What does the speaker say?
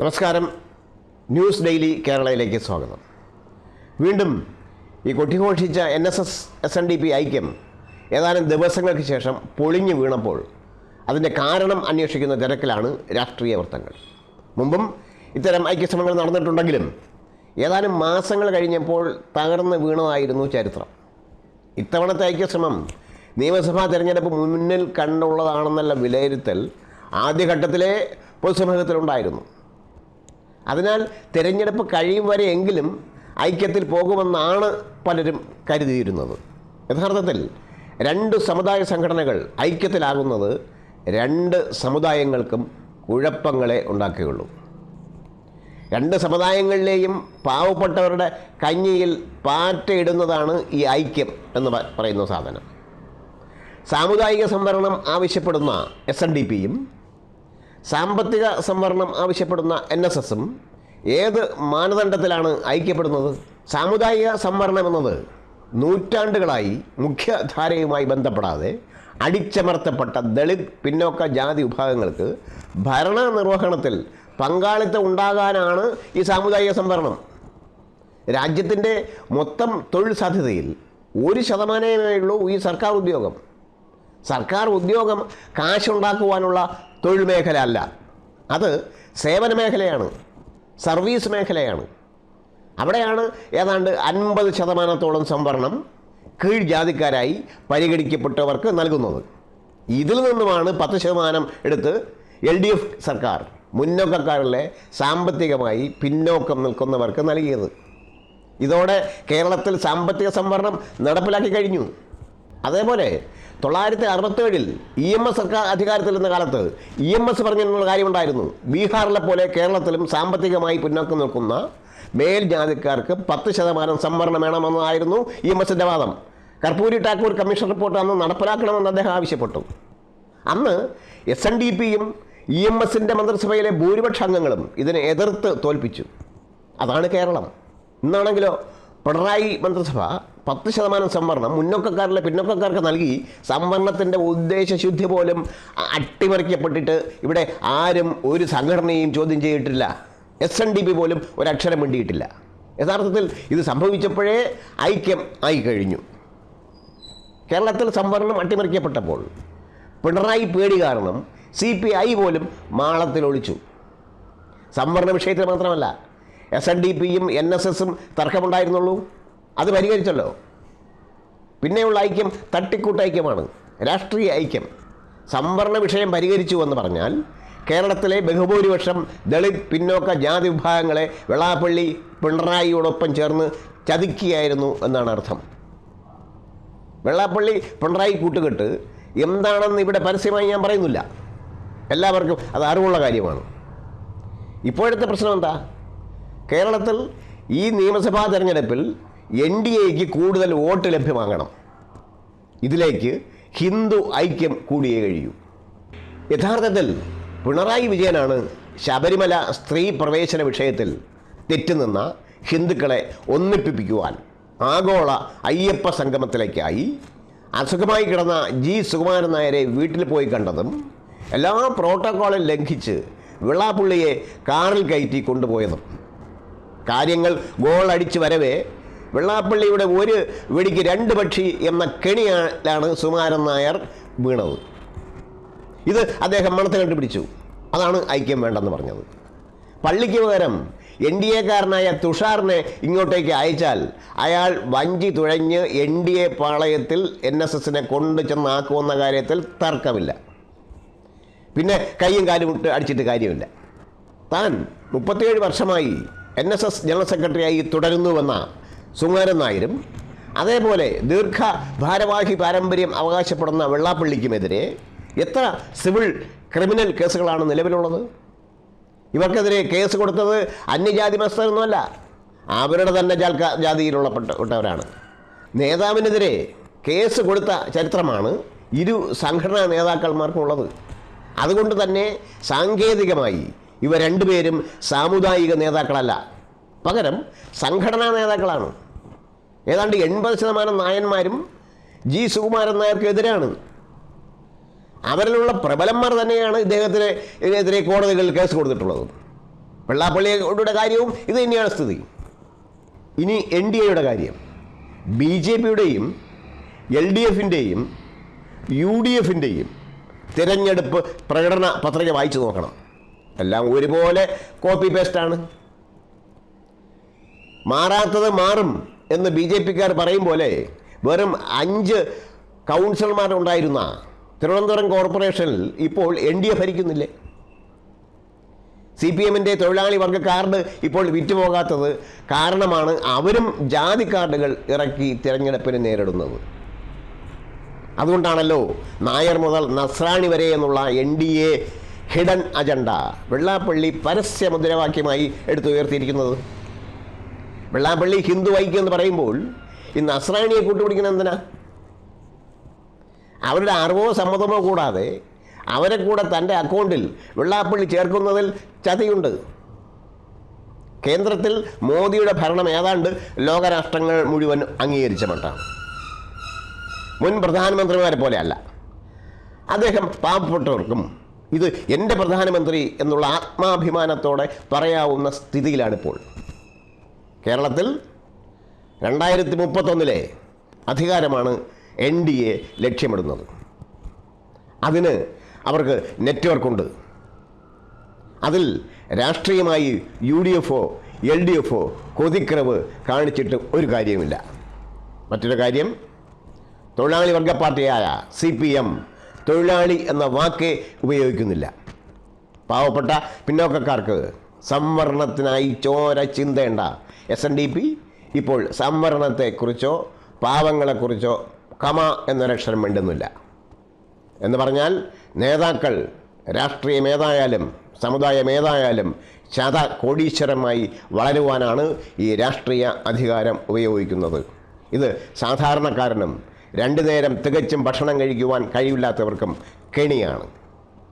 നമസ്കാരം. News daily കേരളയിലേക്ക് സ്വാഗതം. വീണ്ടും ഈ കൊട്ടിഘോഷിച്ച N S S S N D P ഐക്യം ഏതാനും ദിവസങ്ങൾക്ക് ശേഷം പൊളിഞ്ഞു വീണപ്പോൾ അതിന്റെ കാരണം അന്വേഷിക്കുന്ന തിരക്കിലാണ് രാഷ്ട്രീയ വൃത്തങ്ങൾ. മുമ്പും ഇത്തരം ഐക്യശ്രമങ്ങൾ നടന്നിട്ടുണ്ടെങ്കിലും ഏതാനും മാസങ്ങൾ കഴിഞ്ഞപ്പോൾ തകർന്ന് വീണതായിരുന്നു ചരിത്രം. ഇത്തവണത്തെ ഐക്യശ്രമം നിയമസഭാ തിരഞ്ഞെടുപ്പ് മുന്നിൽ കണ്ടുള്ളതാണെന്നുള്ള വിലയിരുത്തൽ ആദ്യഘട്ടത്തിലെ പൊതുസമൂഹത്തിലുണ്ടായിരുന്നു. അതിനാൽ തിരഞ്ഞെടുപ്പ് കഴിയും വരെയെങ്കിലും ഐക്യത്തിൽ പോകുമെന്നാണ് പലരും കരുതിയിരുന്നത്. യഥാർത്ഥത്തിൽ രണ്ട് സമുദായ സംഘടനകൾ ഐക്യത്തിലാകുന്നത് രണ്ട് സമുദായങ്ങൾക്കും കുഴപ്പങ്ങളെ ഉണ്ടാക്കുകയുള്ളൂ. രണ്ട് സമുദായങ്ങളിലെയും പാവപ്പെട്ടവരുടെ കഞ്ഞിയിൽ പാറ്റയിടുന്നതാണ് ഈ ഐക്യം എന്ന് പറയുന്ന സാധനം. സാമുദായിക സംവരണം ആവശ്യപ്പെടുന്ന എസ് എൻ ഡി പിയും സാമ്പത്തിക സംവരണം ആവശ്യപ്പെടുന്ന എൻ എസ് എസും ഏത് മാനദണ്ഡത്തിലാണ് ഐക്യപ്പെടുന്നത്? സാമുദായിക സംവരണം എന്നത് നൂറ്റാണ്ടുകളായി മുഖ്യധാരയുമായി ബന്ധപ്പെടാതെ അടിച്ചമർത്തപ്പെട്ട ദളിത് പിന്നോക്ക ജാതി വിഭാഗങ്ങൾക്ക് ഭരണനിർവഹണത്തിൽ പങ്കാളിത്തം ഉണ്ടാകാനാണ് ഈ സാമുദായിക സംവരണം. രാജ്യത്തിന്റെ മൊത്തം തൊഴിൽ സാധ്യതയിൽ ഒരു ശതമാനമേ ഉള്ളൂ ഈ സർക്കാർ ഉദ്യോഗം. സർക്കാർ ഉദ്യോഗം കാശുണ്ടാക്കുവാനുള്ള തൊഴിൽ മേഖല അല്ല. അത് സേവന മേഖലയാണ്. സർവീസ് മേഖലയാണ്. അവിടെയാണ് ഏതാണ്ട് അൻപത് ശതമാനത്തോളം സംവരണം കീഴ് ജാതിക്കാരായി പരിഗണിക്കപ്പെട്ടവർക്ക് നൽകുന്നത്. ഇതിൽ നിന്നുമാണ് പത്ത് ശതമാനം എടുത്ത് എൽ ഡി എഫ് സർക്കാർ മുന്നോക്കക്കാരിലെ സാമ്പത്തികമായി പിന്നോക്കം നിൽക്കുന്നവർക്ക് നൽകിയത്. ഇതോടെ കേരളത്തിൽ സാമ്പത്തിക സംവരണം നടപ്പിലാക്കി കഴിഞ്ഞു. അതേപോലെ തൊള്ളായിരത്തി അറുപത്തേഴിൽ ഇ എം എസ് സർക്കാർ അധികാരത്തിൽ നിന്ന കാലത്ത് ഇ എം എസ് പറഞ്ഞിട്ടുള്ള കാര്യമുണ്ടായിരുന്നു. ബീഹാറിലെ പോലെ കേരളത്തിലും സാമ്പത്തികമായി പിന്നോക്കം നിൽക്കുന്ന മേൽജാതിക്കാർക്ക് പത്ത് ശതമാനം സംവരണം വേണമെന്നായിരുന്നു ഇ എം എസിന്റെ വാദം. കർപ്പൂരി ടാക്കൂർ കമ്മീഷൻ റിപ്പോർട്ട് അന്ന് നടപ്പിലാക്കണമെന്ന് അദ്ദേഹം ആവശ്യപ്പെട്ടു. അന്ന് എസ് എൻ ഡി പിയും ഇ എം എസിന്റെ മന്ത്രിസഭയിലെ ഭൂരിപക്ഷ അംഗങ്ങളും ഇതിനെ എതിർത്ത് തോൽപ്പിച്ചു. അതാണ് കേരളം. ഇന്നാണെങ്കിലോ പിണറായി മന്ത്രിസഭ പത്ത് ശതമാനം സംവരണം മുന്നോക്കക്കാരിലെ പിന്നോക്കക്കാർക്ക് നൽകി സംവരണത്തിന്റെ ഉദ്ദേശശുദ്ധി പോലും അട്ടിമറിക്കപ്പെട്ടിട്ട് ഇവിടെ ആരും ഒരു സംഘടനയും ചോദ്യം ചെയ്തിട്ടില്ല. എസ് എൻ ഡി പി പോലും ഒരക്ഷരം വേണ്ടിയിട്ടില്ല യഥാർത്ഥത്തിൽ ഇത് സംഭവിച്ചപ്പോഴേ ഐക്യം ആയി കഴിഞ്ഞു. കേരളത്തിൽ സംവരണം അട്ടിമറിക്കപ്പെട്ടപ്പോൾ പിണറായി പേടി കാരണം സി പി ഐ പോലും മാളത്തിൽ ഒളിച്ചു. സംവരണ വിഷയത്തിൽ മാത്രമല്ല എസ് എൻ ഡി പിയും എൻ എസ് എസും തർക്കമുണ്ടായിരുന്നുള്ളൂ. അത് പരിഹരിച്ചല്ലോ. പിന്നെയുള്ള ഐക്യം തട്ടിക്കൂട്ട ഐക്യമാണ് രാഷ്ട്രീയ ഐക്യം. സംവരണ വിഷയം പരിഹരിച്ചു എന്ന് പറഞ്ഞാൽ കേരളത്തിലെ ബഹുഭൂരിപക്ഷം ദളിത് പിന്നോക്ക ജാതി വിഭാഗങ്ങളെ വെള്ളാപ്പള്ളി പിണറായിയോടൊപ്പം ചേർന്ന് ചതിക്കുകയായിരുന്നു എന്നാണ് അർത്ഥം. വെള്ളാപ്പള്ളി പിണറായി കൂട്ടുകെട്ട് എന്താണെന്ന് ഇവിടെ പരസ്യമായി ഞാൻ പറയുന്നില്ല. എല്ലാവർക്കും അത് അറിവുള്ള കാര്യമാണ്. ഇപ്പോഴത്തെ പ്രശ്നം എന്താ? കേരളത്തിൽ ഈ നിയമസഭാ തെരഞ്ഞെടുപ്പിൽ എൻ ഡി എക്ക് കൂടുതൽ വോട്ട് ലഭ്യമാകണം. ഇതിലേക്ക് ഹിന്ദു ഐക്യം കൂടിയേ കഴിയൂ. യഥാർത്ഥത്തിൽ പിണറായി വിജയനാണ് ശബരിമല സ്ത്രീ പ്രവേശന വിഷയത്തിൽ തെറ്റുനിന്ന ഹിന്ദുക്കളെ ഒന്നിപ്പിപ്പിക്കുവാൻ ആഗോള അയ്യപ്പ സംഗമത്തിലേക്കായി അസുഖമായി കിടന്ന ജി സുകുമാരൻ നായരെ വീട്ടിൽ പോയി കണ്ടതും എല്ലാ പ്രോട്ടോക്കോളും ലംഘിച്ച് വിളാപ്പുള്ളിയെ കാറിൽ കയറ്റി കൊണ്ടുപോയതും. കാര്യങ്ങൾ ഗോൾ അടിച്ച് വരവേ. വെള്ളാപ്പള്ളിയുടെ ഒരു വെടിക്ക് രണ്ട് പക്ഷി എന്ന കെണിയാണ് സുമാരൻ നായർ വീണത്. ഇത് അദ്ദേഹം മണത്ത് കണ്ടുപിടിച്ചു. അതാണ് ഐക്യം വേണ്ടെന്ന് പറഞ്ഞത്. പള്ളിക്ക് പകരം എൻ ഡി എക്കാരനായ തുഷാറിനെ ഇങ്ങോട്ടേക്ക് അയച്ചാൽ അയാൾ വഞ്ചി തുഴഞ്ഞ് എൻ ഡി എ പാളയത്തിൽ എൻ എസ് എസിനെ കൊണ്ടു ചെന്നാക്കുമെന്ന കാര്യത്തിൽ തർക്കമില്ല. പിന്നെ കൈയും കാലും ഇട്ട് അടിച്ചിട്ട് കാര്യമില്ല. താൻ മുപ്പത്തിയേഴ് വർഷമായി എൻ എസ് എസ് ജനറൽ സെക്രട്ടറിയായി തുടരുന്നുവെന്ന സുകുമാരൻ നായരും അതേപോലെ ദീർഘ ഭാരവാഹി പാരമ്പര്യം അവകാശപ്പെടുന്ന വെള്ളാപ്പള്ളിക്കുമെതിരെ എത്ര സിവിൽ ക്രിമിനൽ കേസുകളാണ് നിലവിലുള്ളത്? ഇവർക്കെതിരെ കേസ് കൊടുത്തത് അന്യജാതി മസ്തരൊന്നുമല്ല അവരുടെ തന്നെ ജാൽക്ക ജാതിയിലുള്ള പെട്ട- പെട്ടവരാണ്. നേതാവിനെതിരെ കേസ് കൊടുത്ത ചരിത്രമാണ് ഇരു സംഘടനാ നേതാക്കന്മാർക്കുള്ളത് അതുകൊണ്ട് തന്നെ സാങ്കേതികമായി ഇവ രണ്ടുപേരും സാമുദായിക നേതാക്കളല്ല. പകരം സംഘടനാ നേതാക്കളാണ്. ഏതാണ്ട് എൺപത് ശതമാനം നായന്മാരും ജി സുകുമാരൻ നായർക്കെതിരാണ്. അവരിലുള്ള പ്രബലന്മാർ തന്നെയാണ് ഇദ്ദേഹത്തിന് ഇതിനെതിരെ കോടതികളിൽ കേസ് കൊടുത്തിട്ടുള്ളത്. വെള്ളാപ്പള്ളിയുടെ കാര്യവും ഇത് തന്നെയാണ് സ്ഥിതി. ഇനി എൻ ഡി എയുടെ കാര്യം. ബി ജെ പിയുടെയും എൽ ഡി എഫിന്റെയും യു ഡി എഫിന്റെയും തിരഞ്ഞെടുപ്പ് പ്രകടന പത്രിക വായിച്ചു നോക്കണം. എല്ലാം ഒരുപോലെ കോപ്പി പേസ്റ്റ് ആണ്. മാറാത്തത് മാറും എന്ന് ബി ജെ പിക്കാർ പറയും പോലെ വെറും അഞ്ച് കൗൺസിലർമാരുണ്ടായിരുന്ന തിരുവനന്തപുരം കോർപ്പറേഷനിൽ ഇപ്പോൾ എൻ ഡി എ ഭരിക്കുന്നില്ലേ? സി പി എമ്മിന്റെ തൊഴിലാളി വർഗ കാർഡ് ഇപ്പോൾ വിറ്റുപോകാത്തത് കാരണമാണ് അവരും ജാതി കാർഡുകൾ ഇറക്കി തിരഞ്ഞെടുപ്പിന് നേരിടുന്നത്. അതുകൊണ്ടാണല്ലോ നായർ മുതൽ നസ്രാണി വരെ എന്നുള്ള N D A hidden agenda. Vellappally പരസ്യ മുദ്രാവാക്യമായി എടുത്തുയർത്തിയിരിക്കുന്നത്. വെള്ളാപ്പള്ളി ഹിന്ദു ഐക്യം എന്ന് പറയുമ്പോൾ ഇന്ന് അസ്രാണിയെ കൂട്ടുപിടിക്കുന്ന എന്തിനാ? അവരുടെ അറിവോ സമ്മതമോ കൂടാതെ അവരെ കൂടെ തന്റെ അക്കൗണ്ടിൽ വെള്ളാപ്പള്ളി ചേർക്കുന്നതിൽ ചതിയുണ്ട്. കേന്ദ്രത്തിൽ മോദിയുടെ ഭരണം ഏതാണ്ട് ലോകരാഷ്ട്രങ്ങൾ മുഴുവൻ അംഗീകരിച്ച മട്ടാണ്. മുൻ പ്രധാനമന്ത്രിമാരെ പോലെയല്ല. അദ്ദേഹം പാവപ്പെട്ടവർക്കും ഇത് എന്റെ പ്രധാനമന്ത്രി എന്നുള്ള ആത്മാഭിമാനത്തോടെ പറയാവുന്ന സ്ഥിതിയിലാണിപ്പോൾ. കേരളത്തിൽ രണ്ടായിരത്തി മുപ്പത്തൊന്നിലെ അധികാരമാണ് എൻ ഡി എ ലക്ഷ്യമിടുന്നത്. അതിന് അവർക്ക് നെറ്റ്വർക്കുണ്ട്. അതിൽ രാഷ്ട്രീയമായി യു ഡി എഫോ എൽ ഡി എഫോ കൊതിക്കിറവ് കാണിച്ചിട്ട് ഒരു കാര്യവുമില്ല. മറ്റൊരു കാര്യം തൊഴിലാളി വർഗ പാർട്ടിയായ സി പി എം തൊഴിലാളി എന്ന വാക്കേ ഉപയോഗിക്കുന്നില്ല. പാവപ്പെട്ട പിന്നോക്കക്കാർക്ക് സംവരണത്തിനായി ചോര ചിന്തേണ്ട എസ് എൻ ഡി പി ഇപ്പോൾ സംവരണത്തെക്കുറിച്ചോ പാവങ്ങളെക്കുറിച്ചോ കമ എന്നൊരക്ഷരം വേണ്ടുന്നില്ല എന്ന് പറഞ്ഞാൽ നേതാക്കൾ രാഷ്ട്രീയമേതായാലും സമുദായമേതായാലും ശത കോടീശ്വരമായി വളരുവാനാണ് ഈ രാഷ്ട്രീയ അധികാരം ഉപയോഗിക്കുന്നത്. ഇത് സാധാരണക്കാരനും രണ്ടു നേരം തികച്ചും ഭക്ഷണം കഴിക്കുവാൻ കഴിവില്ലാത്തവർക്കും കെണിയാണ്.